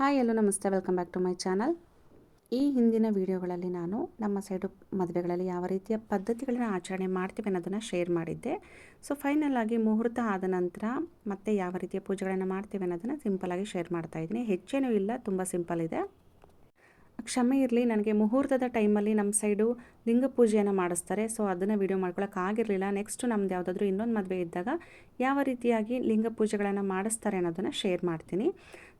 Hi hello ನಮಸ್ತೆ, welcome back to my channel. ಈ ಹಿಂದಿನ ವಿಡಿಯೋಗಳಲ್ಲಿ ನಾನು ನಮ್ಮ ಸೈಡು ಮದುವೆಗಳಲ್ಲಿ ಯಾವ ರೀತಿಯ ಪದ್ಧತಿಗಳನ್ನು ಆಚರಣೆ ಮಾಡ್ತೀವಿ ಅನ್ನೋದನ್ನು ಶೇರ್ ಮಾಡಿದ್ದೆ. ಸೊ ಫೈನಲ್ ಆಗಿ ಮುಹೂರ್ತ ಆದ ನಂತರ ಮತ್ತೆ ಯಾವ ರೀತಿಯ ಪೂಜೆಗಳನ್ನು ಮಾಡ್ತೀವಿ ಅನ್ನೋದನ್ನು ಆಗಿ ಶೇರ್ ಮಾಡ್ತಾ ಇದ್ದೀನಿ. ಹೆಚ್ಚೇನೂ ಇಲ್ಲ, ತುಂಬ ಸಿಂಪಲ್ ಇದೆ. ಕ್ಷಮೆ ಇರಲಿ, ನನಗೆ ಮುಹೂರ್ತದ ಟೈಮಲ್ಲಿ ನಮ್ಮ ಸೈಡು ಲಿಂಗ ಪೂಜೆಯನ್ನು ಮಾಡಿಸ್ತಾರೆ. ಸೊ, ಅದನ್ನು ವೀಡಿಯೋ ಆಗಿರಲಿಲ್ಲ. ನೆಕ್ಸ್ಟ್ ನಮ್ದು ಯಾವುದಾದ್ರೂ ಇನ್ನೊಂದು ಮದುವೆ ಇದ್ದಾಗ ಯಾವ ರೀತಿಯಾಗಿ ಲಿಂಗ ಪೂಜೆಗಳನ್ನು ಮಾಡಿಸ್ತಾರೆ ಅನ್ನೋದನ್ನು ಶೇರ್ ಮಾಡ್ತೀನಿ.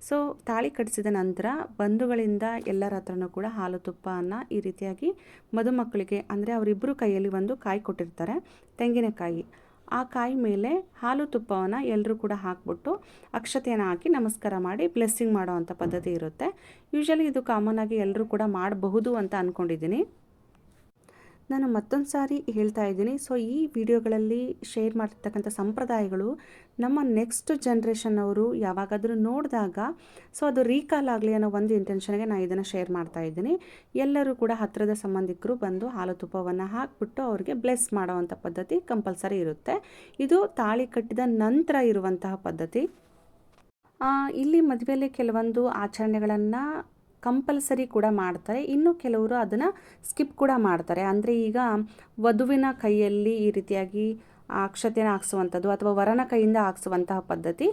ಸೊ ತಾಳಿ ಕಟ್ಟಿಸಿದ ನಂತರ ಬಂಧುಗಳಿಂದ ಎಲ್ಲರ ಹತ್ರನೂ ಕೂಡ ಹಾಲು ತುಪ್ಪವನ್ನು ಈ ರೀತಿಯಾಗಿ ಮದುಮಕ್ಕಳಿಗೆ, ಅಂದರೆ ಅವರಿಬ್ಬರು ಕೈಯಲ್ಲಿ ಒಂದು ಕಾಯಿ ಕೊಟ್ಟಿರ್ತಾರೆ. ತೆಂಗಿನಕಾಯಿ. ಆ ಕಾಯಿ ಮೇಲೆ ಹಾಲು ತುಪ್ಪವನ್ನು ಎಲ್ಲರೂ ಕೂಡ ಹಾಕ್ಬಿಟ್ಟು ಅಕ್ಷತೆಯನ್ನು ಹಾಕಿ ನಮಸ್ಕಾರ ಮಾಡಿ ಬ್ಲೆಸ್ಸಿಂಗ್ ಮಾಡೋ ಅಂಥ ಪದ್ಧತಿ ಇರುತ್ತೆ. ಯೂಶಲಿ ಇದು ಕಾಮನ್ ಆಗಿ ಎಲ್ಲರೂ ಕೂಡ ಮಾಡಬಹುದು ಅಂತ ಅಂದ್ಕೊಂಡಿದ್ದೀನಿ ನಾನು ಮತ್ತೊಂದು ಸಾರಿ ಹೇಳ್ತಾ ಇದ್ದೀನಿ. ಸೊ ಈ ವಿಡಿಯೋಗಳಲ್ಲಿ ಶೇರ್ ಮಾಡಿರ್ತಕ್ಕಂಥ ಸಂಪ್ರದಾಯಗಳು ನಮ್ಮ ನೆಕ್ಸ್ಟ್ ಜನ್ರೇಷನ್ ಅವರು ಯಾವಾಗಾದರೂ ನೋಡಿದಾಗ ಸೊ ಅದು ರೀಕಾಲ್ ಆಗಲಿ ಅನ್ನೋ ಒಂದು ಇಂಟೆನ್ಷನ್ಗೆ ನಾನು ಇದನ್ನು ಶೇರ್ ಮಾಡ್ತಾ ಇದ್ದೀನಿ. ಎಲ್ಲರೂ ಕೂಡ ಹತ್ತಿರದ ಸಂಬಂಧಿಕರು ಬಂದು ಹಾಲು ತುಪ್ಪವನ್ನು ಹಾಕಿಬಿಟ್ಟು ಅವ್ರಿಗೆ ಬ್ಲೆಸ್ ಮಾಡೋವಂಥ ಪದ್ಧತಿ ಕಂಪಲ್ಸರಿ ಇರುತ್ತೆ. ಇದು ತಾಳಿ ಕಟ್ಟಿದ ನಂತರ ಇರುವಂತಹ ಪದ್ಧತಿ. ಇಲ್ಲಿ ಮದುವೆಯಲ್ಲಿ ಕೆಲವೊಂದು ಆಚರಣೆಗಳನ್ನು ಕಂಪಲ್ಸರಿ ಕೂಡ ಮಾಡ್ತಾರೆ. ಇನ್ನು ಕೆಲವರು ಅದನ್ನು ಸ್ಕಿಪ್ ಕೂಡ ಮಾಡ್ತಾರೆ. ಅಂದರೆ ಈಗ ವಧುವಿನ ಕೈಯಲ್ಲಿ ಈ ರೀತಿಯಾಗಿ ಅಕ್ಷತೆನ ಹಾಕ್ಸುವಂಥದ್ದು ಅಥವಾ ವರನ ಕೈಯಿಂದ ಹಾಕ್ಸುವಂತಹ ಪದ್ಧತಿ.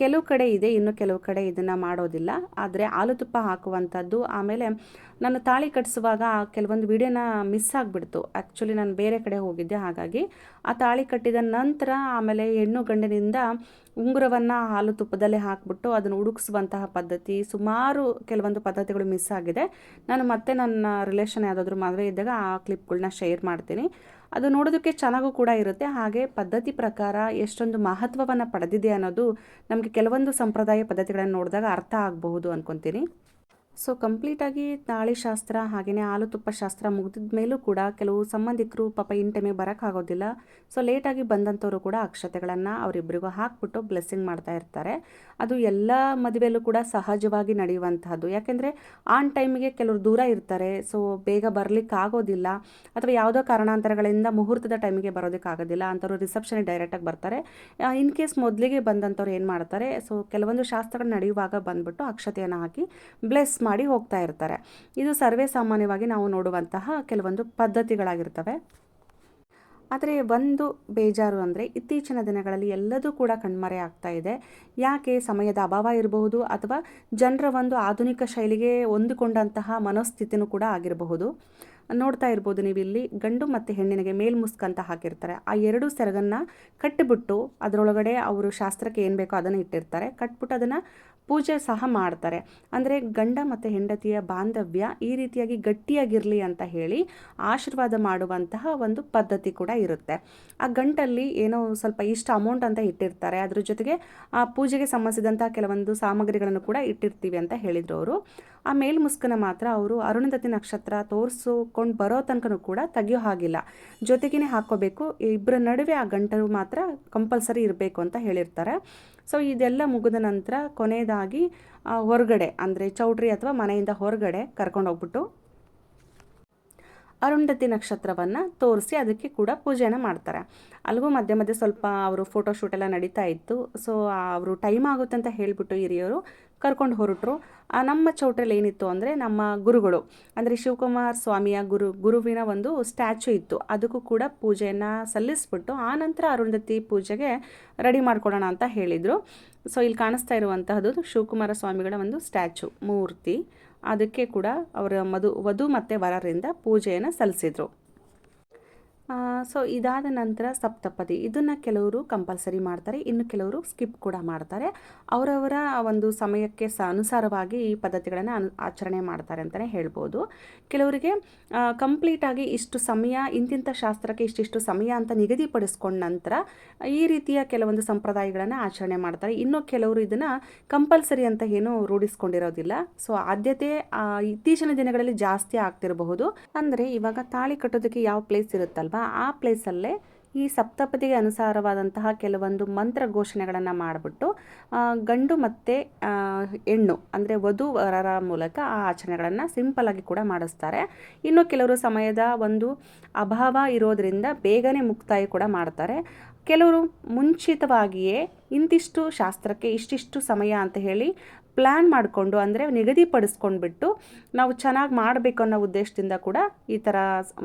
ಕೆಲವು ಕಡೆ ಇದೆ, ಇನ್ನು ಕೆಲವು ಕಡೆ ಇದನ್ನು ಮಾಡೋದಿಲ್ಲ. ಆದರೆ ಹಾಲು ತುಪ್ಪ ಹಾಕುವಂಥದ್ದು, ಆಮೇಲೆ ನಾನು ತಾಳಿ ಕಟ್ಟಿಸುವಾಗ ಕೆಲವೊಂದು ವಿಡಿಯೋನ ಮಿಸ್ ಆಗಿಬಿಡ್ತು. ಆ್ಯಕ್ಚುಲಿ ನಾನು ಬೇರೆ ಕಡೆ ಹೋಗಿದ್ದೆ, ಹಾಗಾಗಿ ಆ ತಾಳಿ ಕಟ್ಟಿದ ನಂತರ ಆಮೇಲೆ ಹೆಣ್ಣು ಗಂಡಿನಿಂದ ಉಂಗುರವನ್ನು ಹಾಲು ತುಪ್ಪದಲ್ಲೇ ಹಾಕಿಬಿಟ್ಟು ಅದನ್ನು ಹುಡುಕಿಸುವಂತಹ ಪದ್ಧತಿ ಸುಮಾರು ಕೆಲವೊಂದು ಪದ್ಧತಿಗಳು ಮಿಸ್ ಆಗಿದೆ. ನಾನು ಮತ್ತೆ ನನ್ನ ರಿಲೇಷನ್ ಯಾವುದಾದ್ರೂ ಮದುವೆ ಇದ್ದಾಗ ಆ ಕ್ಲಿಪ್ಗಳನ್ನ ಶೇರ್ ಮಾಡ್ತೀನಿ. ಅದು ನೋಡೋದಕ್ಕೆ ಚೆನ್ನಾಗೂ ಕೂಡ ಇರುತ್ತೆ. ಹಾಗೆ ಪದ್ಧತಿ ಪ್ರಕಾರ ಎಷ್ಟೊಂದು ಮಹತ್ವವನ್ನು ಪಡೆದಿದೆ ಅನ್ನೋದು ನಮಗೆ ಕೆಲವೊಂದು ಸಂಪ್ರದಾಯ ಪದ್ಧತಿಗಳನ್ನು ನೋಡಿದಾಗ ಅರ್ಥ ಆಗಬಹುದು ಅಂದ್ಕೊತೀನಿ ಸೊ ಕಂಪ್ಲೀಟಾಗಿ ತಾಳಿ ಶಾಸ್ತ್ರ ಹಾಗೆಯೇ ಹಾಲು ತುಪ್ಪ ಶಾಸ್ತ್ರ ಮುಗಿದ ಮೇಲೂ ಕೂಡ ಕೆಲವು ಸಂಬಂಧಿಕರು ಪಾಪ ಇನ್ ಟೈಮಿಗೆ ಬರೋಕ್ಕಾಗೋದಿಲ್ಲ ಸೊ ಲೇಟಾಗಿ ಬಂದಂಥವರು ಕೂಡ ಅಕ್ಷತೆಗಳನ್ನು ಅವರಿಬ್ಬರಿಗೂ ಹಾಕ್ಬಿಟ್ಟು ಬ್ಲೆಸ್ಸಿಂಗ್ ಮಾಡ್ತಾ ಇರ್ತಾರೆ. ಅದು ಎಲ್ಲ ಮದುವೆಯಲ್ಲೂ ಕೂಡ ಸಹಜವಾಗಿ ನಡೆಯುವಂತಹದ್ದು. ಯಾಕೆಂದರೆ ಆನ್ ಟೈಮಿಗೆ ಕೆಲವರು ದೂರ ಇರ್ತಾರೆ. ಸೊ ಬೇಗ ಬರಲಿಕ್ಕೆ ಆಗೋದಿಲ್ಲ. ಅಥವಾ ಯಾವುದೋ ಕಾರಣಾಂತರಗಳಿಂದ ಮುಹೂರ್ತದ ಟೈಮಿಗೆ ಬರೋದಕ್ಕಾಗೋದಿಲ್ಲ ಅಂಥವ್ರು ರಿಸೆಪ್ಷನಿಗೆ ಡೈರೆಕ್ಟಾಗಿ ಬರ್ತಾರೆ. ಇನ್ ಕೇಸ್ ಮೊದಲಿಗೆ ಬಂದಂಥವ್ರು ಏನು ಮಾಡ್ತಾರೆ? ಸೊ ಕೆಲವೊಂದು ಶಾಸ್ತ್ರಗಳು ನಡೆಯುವಾಗ ಬಂದ್ಬಿಟ್ಟು ಅಕ್ಷತೆಯನ್ನು ಹಾಕಿ ಬ್ಲೆಸ್ ಮಾಡಿ ಹೋಗ್ತಾ ಇರ್ತಾರೆ. ಇದು ಸರ್ವೇ ಸಾಮಾನ್ಯವಾಗಿ ನಾವು ನೋಡುವಂತಹ ಕೆಲವೊಂದು ಪದ್ಧತಿಗಳಾಗಿರ್ತವೆ. ಆದರೆ ಒಂದು ಬೇಜಾರು ಅಂದರೆ ಇತ್ತೀಚಿನ ದಿನಗಳಲ್ಲಿ ಎಲ್ಲದೂ ಕೂಡ ಕಣ್ಮರೆ ಆಗ್ತಾ ಇದೆ. ಯಾಕೆ? ಸಮಯದ ಅಭಾವ ಇರಬಹುದು ಅಥವಾ ಜನರ ಒಂದು ಆಧುನಿಕ ಶೈಲಿಗೆ ಹೊಂದಿಕೊಂಡಂತಹ ಮನೋಸ್ಥಿತಿನೂ ಕೂಡ ಆಗಿರಬಹುದು. ನೋಡ್ತಾ ಇರ್ಬೋದು ನೀವು ಇಲ್ಲಿ ಗಂಡು ಮತ್ತು ಹೆಣ್ಣಿನಿಗೆ ಮೇಲ್ಮುಸ್ಕಂತ ಹಾಕಿರ್ತಾರೆ. ಆ ಎರಡು ಸೆರಗನ್ನು ಕಟ್ಟಿಬಿಟ್ಟು ಅದರೊಳಗಡೆ ಅವರು ಶಾಸ್ತ್ರಕ್ಕೆ ಏನು ಬೇಕೋ ಅದನ್ನು ಇಟ್ಟಿರ್ತಾರೆ. ಕಟ್ಬಿಟ್ಟು ಅದನ್ನು ಪೂಜೆ ಸಹ ಮಾಡ್ತಾರೆ. ಅಂದರೆ ಗಂಡ ಮತ್ತು ಹೆಂಡತಿಯ ಬಾಂಧವ್ಯ ಈ ರೀತಿಯಾಗಿ ಗಟ್ಟಿಯಾಗಿರಲಿ ಅಂತ ಹೇಳಿ ಆಶೀರ್ವಾದ ಮಾಡುವಂತಹ ಒಂದು ಪದ್ಧತಿ ಕೂಡ ಇರುತ್ತೆ. ಆ ಗಂಟಲ್ಲಿ ಏನೋ ಸ್ವಲ್ಪ ಇಷ್ಟು ಅಮೌಂಟ್ ಅಂತ ಇಟ್ಟಿರ್ತಾರೆ. ಅದ್ರ ಜೊತೆಗೆ ಆ ಪೂಜೆಗೆ ಸಂಬಂಧಿಸಿದಂಥ ಕೆಲವೊಂದು ಸಾಮಗ್ರಿಗಳನ್ನು ಕೂಡ ಇಟ್ಟಿರ್ತೀವಿ ಅಂತ ಹೇಳಿದರು ಅವರು. ಆ ಮೇಲ್ಮುಸ್ಕನ ಮಾತ್ರ ಅವರು ಅರುಣಧತಿ ನಕ್ಷತ್ರ ತೋರಿಸ್ಕೊಂಡು ಬರೋ ತನಕನೂ ಕೂಡ ತೆಗಿಯೋ ಹಾಗಿಲ್ಲ. ಜೊತೆಗೇ ಹಾಕ್ಕೋಬೇಕು. ಇಬ್ಬರ ನಡುವೆ ಆ ಗಂಟಲು ಮಾತ್ರ ಕಂಪಲ್ಸರಿ ಇರಬೇಕು ಅಂತ ಹೇಳಿರ್ತಾರೆ. ಸೊ ಇದೆಲ್ಲ ಮುಗಿದ ನಂತರ ಕೊನೆಯದಾಗಿ ಹೊರಗಡೆ, ಅಂದರೆ ಚೌಟ್ರಿ ಅಥವಾ ಮನೆಯಿಂದ ಹೊರಗಡೆ ಕರ್ಕೊಂಡು ಹೋಗ್ಬಿಟ್ಟು ಅರುಂಧತಿ ನಕ್ಷತ್ರವನ್ನು ತೋರಿಸಿ ಅದಕ್ಕೆ ಕೂಡ ಪೂಜೆನ ಮಾಡ್ತಾರೆ. ಅಲ್ಲಿಗೂ ಮಧ್ಯೆ ಮಧ್ಯೆ ಸ್ವಲ್ಪ ಅವರು ಫೋಟೋ ಶೂಟ್ ಎಲ್ಲ ನಡೀತಾ ಇತ್ತು. ಸೊ ಅವರು ಟೈಮ್ ಆಗುತ್ತೆ ಅಂತ ಹೇಳಿಬಿಟ್ಟು ಹಿರಿಯರು ಕರ್ಕೊಂಡು ಹೊರಟರು. ನಮ್ಮ ಚೌಟ್ರಲ್ಲಿ ಏನಿತ್ತು ಅಂದರೆ ನಮ್ಮ ಗುರುಗಳು, ಅಂದರೆ ಶಿವಕುಮಾರ್ ಸ್ವಾಮಿಯ ಗುರು, ಗುರುವಿನ ಒಂದು ಸ್ಟ್ಯಾಚು ಇತ್ತು. ಅದಕ್ಕೂ ಕೂಡ ಪೂಜೆಯನ್ನು ಸಲ್ಲಿಸ್ಬಿಟ್ಟು ಆನಂತರ ಅರುಂಧತಿ ಪೂಜೆಗೆ ರೆಡಿ ಮಾಡ್ಕೊಳ್ಳೋಣ ಅಂತ ಹೇಳಿದರು. ಸೊ ಇಲ್ಲಿ ಕಾಣಿಸ್ತಾ ಇರುವಂತಹದ್ದು ಶಿವಕುಮಾರ ಸ್ವಾಮಿಗಳ ಒಂದು ಸ್ಟ್ಯಾಚು, ಮೂರ್ತಿ. ಅದಕ್ಕೆ ಕೂಡ ಅವರ ಮಧು ವಧು ಮತ್ತು ವರರಿಂದ ಪೂಜೆಯನ್ನು ಸಲ್ಲಿಸಿದರು. ಸೊ ಇದಾದ ನಂತರ ಸಪ್ತಪದಿ. ಇದನ್ನು ಕೆಲವರು ಕಂಪಲ್ಸರಿ ಮಾಡ್ತಾರೆ, ಇನ್ನು ಕೆಲವರು ಸ್ಕಿಪ್ ಕೂಡ ಮಾಡ್ತಾರೆ. ಅವರವರ ಒಂದು ಸಮಯಕ್ಕೆ ಸ, ಅನುಸಾರವಾಗಿ ಈ ಪದ್ಧತಿಗಳನ್ನು ಅನು, ಆಚರಣೆ ಮಾಡ್ತಾರೆ ಅಂತಲೇ ಹೇಳ್ಬೋದು. ಕೆಲವರಿಗೆ ಕಂಪ್ಲೀಟಾಗಿ ಇಷ್ಟು ಸಮಯ ಇಂತಿಂಥ ಶಾಸ್ತ್ರಕ್ಕೆ ಇಷ್ಟಿಷ್ಟು ಸಮಯ ಅಂತ ನಿಗದಿಪಡಿಸ್ಕೊಂಡ ನಂತರ ಈ ರೀತಿಯ ಕೆಲವೊಂದು ಸಂಪ್ರದಾಯಗಳನ್ನು ಆಚರಣೆ ಮಾಡ್ತಾರೆ. ಇನ್ನು ಕೆಲವರು ಇದನ್ನು ಕಂಪಲ್ಸರಿ ಅಂತ ಏನು ರೂಢಿಸ್ಕೊಂಡಿರೋದಿಲ್ಲ. ಸೊ ಆದ್ಯತೆ ಇತ್ತೀಚಿನ ದಿನಗಳಲ್ಲಿ ಜಾಸ್ತಿ ಆಗ್ತಿರಬಹುದು. ಅಂದರೆ ಇವಾಗ ತಾಳಿ ಕಟ್ಟೋದಕ್ಕೆ ಯಾವ ಪ್ಲೇಸ್ ಇರುತ್ತಲ್ವ? ಆ ಪ್ಲೇಸಲ್ಲೇ ಈ ಸಪ್ತಪದಿಗೆ ಅನುಸಾರವಾದಂತಹ ಕೆಲವೊಂದು ಮಂತ್ರ ಘೋಷಣೆಗಳನ್ನು ಮಾಡಿಬಿಟ್ಟು ಗಂಡು ಮತ್ತು ಹೆಣ್ಣು ಅಂದರೆ ವಧುವರರ ಮೂಲಕ ಆ ಆಚರಣೆಗಳನ್ನು ಸಿಂಪಲಾಗಿ ಕೂಡ ಮಾಡಿಸ್ತಾರೆ. ಇನ್ನು ಕೆಲವರು ಸಮಯದ ಒಂದು ಅಭಾವ ಇರೋದರಿಂದ ಬೇಗನೆ ಮುಕ್ತಾಯ ಕೂಡ ಮಾಡ್ತಾರೆ. ಕೆಲವರು ಮುಂಚಿತವಾಗಿಯೇ ಇಂತಿಷ್ಟು ಶಾಸ್ತ್ರಕ್ಕೆ ಇಷ್ಟಿಷ್ಟು ಸಮಯ ಅಂತ ಹೇಳಿ ಪ್ಲ್ಯಾನ್ ಮಾಡಿಕೊಂಡು ಅಂದರೆ ನಿಗದಿಪಡಿಸ್ಕೊಂಡ್ಬಿಟ್ಟು ನಾವು ಚೆನ್ನಾಗಿ ಮಾಡಬೇಕು ಅನ್ನೋ ಉದ್ದೇಶದಿಂದ ಕೂಡ ಈ ಥರ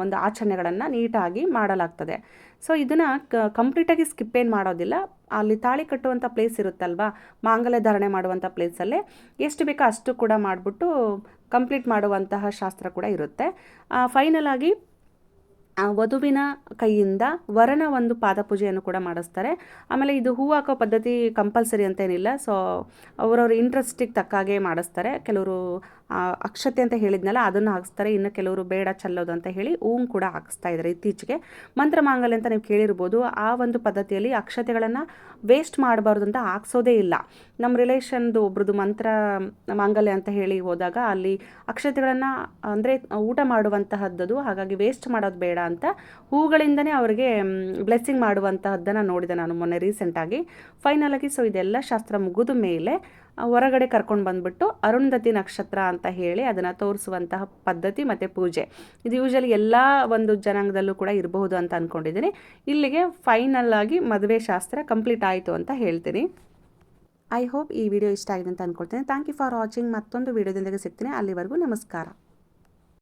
ಒಂದು ಆಚರಣೆಗಳನ್ನು ನೀಟಾಗಿ ಮಾಡಲಾಗ್ತದೆ. ಸೊ ಇದನ್ನು ಕಂಪ್ಲೀಟಾಗಿ ಸ್ಕಿಪ್ ಏನು ಮಾಡೋದಿಲ್ಲ. ಅಲ್ಲಿ ತಾಳಿ ಕಟ್ಟುವಂಥ ಪ್ಲೇಸ್ ಇರುತ್ತಲ್ವಾ? ಮಾಂಗಲ್ಯ ಧಾರಣೆ ಮಾಡುವಂಥ ಪ್ಲೇಸಲ್ಲೇ ಎಷ್ಟು ಬೇಕೋ ಅಷ್ಟು ಕೂಡ ಮಾಡಿಬಿಟ್ಟು ಕಂಪ್ಲೀಟ್ ಮಾಡುವಂತಹ ಶಾಸ್ತ್ರ ಕೂಡ ಇರುತ್ತೆ. ಫೈನಲಾಗಿ ವಧುವಿನ ಕೈಯಿಂದ ವರನ ಒಂದು ಪಾದಪೂಜೆಯನ್ನು ಕೂಡ ಮಾಡಿಸ್ತಾರೆ. ಆಮೇಲೆ ಇದು ಹೂ ಹಾಕೋ ಪದ್ಧತಿ ಕಂಪಲ್ಸರಿ ಅಂತೇನಿಲ್ಲ. ಸೊ ಅವರವ್ರ ಇಂಟ್ರೆಸ್ಟಿಗೆ ತಕ್ಕ ಹಾಗೆ ಮಾಡಿಸ್ತಾರೆ. ಕೆಲವರು ಅಕ್ಷತೆ ಅಂತ ಹೇಳಿದ್ನಲ್ಲ, ಅದನ್ನು ಹಾಕಿಸ್ತಾರೆ. ಇನ್ನು ಕೆಲವರು ಬೇಡ, ಚಲ್ಲೋದು ಅಂತ ಹೇಳಿ ಹೂವು ಕೂಡ ಹಾಕಿಸ್ತಾ ಇದ್ದಾರೆ ಇತ್ತೀಚೆಗೆ. ಮಂತ್ರ ಮಾಂಗಲ್ಯ ಅಂತ ನೀವು ಕೇಳಿರ್ಬೋದು, ಆ ಒಂದು ಪದ್ಧತಿಯಲ್ಲಿ ಅಕ್ಷತೆಗಳನ್ನು ವೇಸ್ಟ್ ಮಾಡಬಾರ್ದು ಅಂತ ಹಾಕ್ಸೋದೇ ಇಲ್ಲ. ನಮ್ಮ ರಿಲೇಷನ್ದು ಒಬ್ರದ್ದು ಮಂತ್ರ ಮಾಂಗಲ್ಯ ಅಂತ ಹೇಳಿ ಹೋದಾಗ ಅಲ್ಲಿ ಅಕ್ಷತೆಗಳನ್ನು ಅಂದರೆ ಊಟ ಮಾಡುವಂತಹದ್ದು ಹಾಗಾಗಿ ವೇಸ್ಟ್ ಮಾಡೋದು ಬೇಡ ಅಂತ ಹೂಗಳಿಂದನೇ ಅವರಿಗೆ ಬ್ಲೆಸ್ಸಿಂಗ್ ಮಾಡುವಂತಹದ್ದನ್ನು ನೋಡಿದೆ ನಾನು ಮೊನ್ನೆ ರೀಸೆಂಟಾಗಿ ಫೈನಲಾಗಿ ಸೊ ಇದೆಲ್ಲ ಶಾಸ್ತ್ರ ಮುಗಿದ ಮೇಲೆ ಹೊರಗಡೆ ಕರ್ಕೊಂಡು ಬಂದ್ಬಿಟ್ಟು ಅರುಂಧತಿ ನಕ್ಷತ್ರ ಅಂತ ಹೇಳಿ ಅದನ್ನು ತೋರಿಸುವಂತಹ ಪದ್ಧತಿ ಮತ್ತು ಪೂಜೆ. ಇದು ಯೂಶಲಿ ಎಲ್ಲ ಒಂದು ಜನಾಂಗದಲ್ಲೂ ಕೂಡ ಇರಬಹುದು ಅಂತ ಅಂದ್ಕೊಂಡಿದ್ದೀನಿ ಇಲ್ಲಿಗೆ ಫೈನಲ್ ಆಗಿ ಮದುವೆ ಶಾಸ್ತ್ರ ಕಂಪ್ಲೀಟ್ ಆಯಿತು ಅಂತ ಹೇಳ್ತೀನಿ. ಐ ಹೋಪ್ ಈ ವಿಡಿಯೋ ಇಷ್ಟ ಆಗಿದೆ ಅಂತ ಅಂದ್ಕೊಳ್ತೀನಿ ಥ್ಯಾಂಕ್ ಯು ಫಾರ್ ವಾಚಿಂಗ್ ಮತ್ತೊಂದು ವಿಡಿಯೋದೊಂದಿಗೆ ಸಿಗ್ತೀನಿ. ಅಲ್ಲಿವರೆಗೂ ನಮಸ್ಕಾರ.